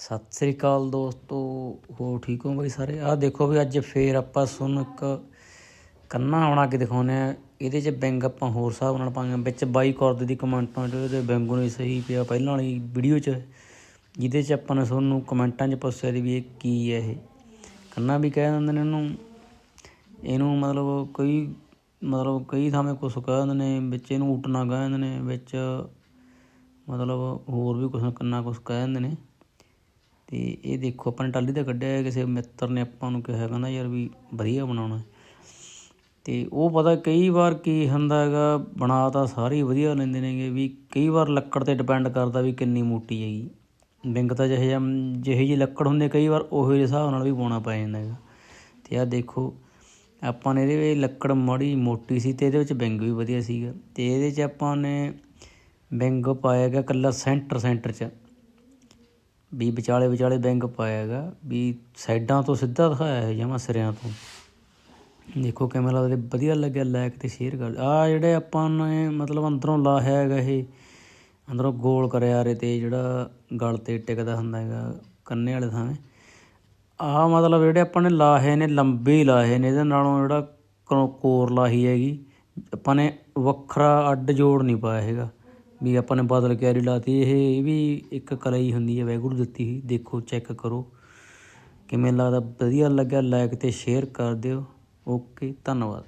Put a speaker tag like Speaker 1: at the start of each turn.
Speaker 1: ਸਤਿ ਸ੍ਰੀ ਅਕਾਲ ਦੋਸਤੋ ਹੋ ਠੀਕ ਹੋ ਬਈ ਸਾਰੇ? ਆਹ ਦੇਖੋ ਵੀ ਅੱਜ ਫੇਰ ਆਪਾਂ ਸੁਣ ਇੱਕ ਕੰਨਾ ਬਣਾ ਕੇ ਦਿਖਾਉਨੇ ਆ ਇਹਦੇ 'ਚ ਬੈਂਗ ਆਪਾਂ ਹੋਰ ਹਿਸਾਬ ਨਾਲ ਪਾਵਾਂਗੇ। ਵਿੱਚ ਬਾਈ ਕਰਦ ਦੀ ਕਮੈਂਟਾਂ 'ਚ ਇਹਦੇ ਬੈਂਗੂ ਨਹੀਂ ਸਹੀ ਪਿਆ ਪਹਿਲਾਂ ਵਾਲੀ ਵੀਡੀਓ 'ਚ। ਜਿਹਦੇ 'ਚ ਆਪਾਂ ਨੇ ਤੁਹਾਨੂੰ ਕਮੈਂਟਾਂ 'ਚ ਪੁੱਛਿਆ ਸੀ ਵੀ ਇਹ ਕੀ ਹੈ ਇਹ। ਕੰਨਾ ਵੀ ਕਹਿ ਦਿੰਦੇ ਨੇ ਇਹਨੂੰ। ਇਹਨੂੰ ਮਤਲਬ ਕਈ ਮਤਲਬ ਕਈ ਥਾਵੇਂ ਕੁਛ ਕਹਿ ਦਿੰਦੇ ਨੇ। ਵਿੱਚ ਇਹਨੂੰ ਉਟਣਾ ਕਹਿ ਦਿੰਦੇ ਨੇ। ਵਿੱਚ ਮਤਲਬ ਹੋਰ ਵੀ ਕੁਛ ਕੰਨਾ ਕੁਛ ਕਹਿ ਦਿੰਦੇ ਨੇ। ਤੇ ਇਹ ਦੇਖੋ, ਆਪਾਂ ਨੇ ਟਾਲੀ ਦਾ ਕੱਢਿਆ ਕਿਸੇ ਮਿੱਤਰ ਨੇ ਆਪਾਂ ਨੂੰ ਕਿਹਾ, ਕਹਿੰਦਾ ਯਾਰ ਵੀ ਵਧੀਆ ਬਣਾਉਣਾ ਹੈ। ਤੇ ਉਹ ਪਤਾ ਕਈ ਵਾਰ ਕੀ ਹੁੰਦਾ ਹੈਗਾ, ਬਣਾ ਤਾਂ ਸਾਰੇ ਵਧੀਆ ਲੈਂਦੇ ਨੇਗੇ, ਵੀ ਕਈ ਵਾਰ ਲੱਕੜ ਤੇ ਡਿਪੈਂਡ ਕਰਦਾ ਵੀ ਕਿੰਨੀ ਮੋਟੀ ਹੈਗੀ। ਬਿੰਗ ਤਾਂ ਜਿਹੇ ਜਿਹਾ, ਜਿਹੇ ਜੀ ਲੱਕੜ ਹੁੰਦੇ, ਕਈ ਵਾਰ ਉਹੋ ਜਿਹੇ ਹਿਸਾਬ ਨਾਲ ਵੀ ਪਾਉਣਾ ਪੈ ਜਾਂਦਾ ਹੈਗਾ। ਤੇ ਆਹ ਦੇਖੋ, ਆਪਾਂ ਨੇ ਇਹਦੇ ਵਿੱਚ ਲੱਕੜ ਮਾੜੀ ਮੋਟੀ ਸੀ ਤੇ ਇਹਦੇ ਵਿੱਚ ਬਿੰਗ ਵੀ ਵਧੀਆ ਸੀਗਾ। ਤੇ ਇਹਦੇ 'ਚ ਆਪਾਂ ਨੇ ਬਿੰਗ ਪਾਇਆ ਗਿਆ ਇਕੱਲਾ ਸੈਂਟਰ ਸੈਂਟਰ 'ਚ। ਵੀ ਵਿਚਾਲੇ ਵਿਚਾਲੇ ਬੈਂਕ ਪਾਇਆ ਹੈਗਾ, ਵੀ ਸਾਈਡਾਂ ਤੋਂ ਸਿੱਧਾ ਦਿਖਾਇਆ ਹੈ ਜਮਾ ਸਿਰਿਆਂ ਤੋਂ। ਦੇਖੋ ਕਿਵੇਂ ਲੱਗਦਾ ਵਧੀਆ ਲੱਗਿਆ ਲਾਇਕ ਤੇ ਸ਼ੇਅਰ ਕਰ। ਆ ਜਿਹੜੇ ਆਪਾਂ ਨੇ ਮਤਲਬ ਅੰਦਰੋਂ ਲਾਹਿਆ ਹੈਗਾ ਇਹ, ਅੰਦਰੋਂ ਗੋਲ ਕਰਿਆ ਰੇ ਤੇ ਜਿਹੜਾ ਗਲ ਤੇ ਟਿਕਦਾ ਹੁੰਦਾ ਹੈਗਾ, ਕੰਨੇ ਵਾਲੇ ਥਾਂ। ਆ ਮਤਲਬ ਜਿਹੜੇ ਆਪਾਂ ਨੇ ਲਾਹੇ ਨੇ, ਲੰਬੇ ਲਾਹੇ ਨੇ, ਇਹਦੇ ਨਾਲੋਂ ਜਿਹੜਾ ਕੋ- ਕੋਰ ਲਾਹੀ ਹੈਗੀ, ਆਪਾਂ ਨੇ ਵੱਖਰਾ ਅੱਡ ਜੋੜ ਨਹੀਂ ਪਾਇਆ ਹੈਗਾ। ਵੀ ਆਪਾਂ ਨੇ ਬਦਲ ਕੈਰੀ ਲਾਤੀ ਇਹ ਇਹ ਵੀ ਇੱਕ ਕਲਾ ਹੀ ਹੁੰਦੀ ਹੈ ਵੈਗੁਰੂ ਦਿੱਤੀ ਹੋਈ। ਦੇਖੋ ਚੈੱਕ ਕਰੋ। ਕਿਵੇਂ ਲੱਗਦਾ? ਵਧੀਆ ਲੱਗਿਆ? ਲਾਈਕ ਤੇ ਸ਼ੇਅਰ ਕਰ ਦਿਓ। ਓਕੇ ਧੰਨਵਾਦ।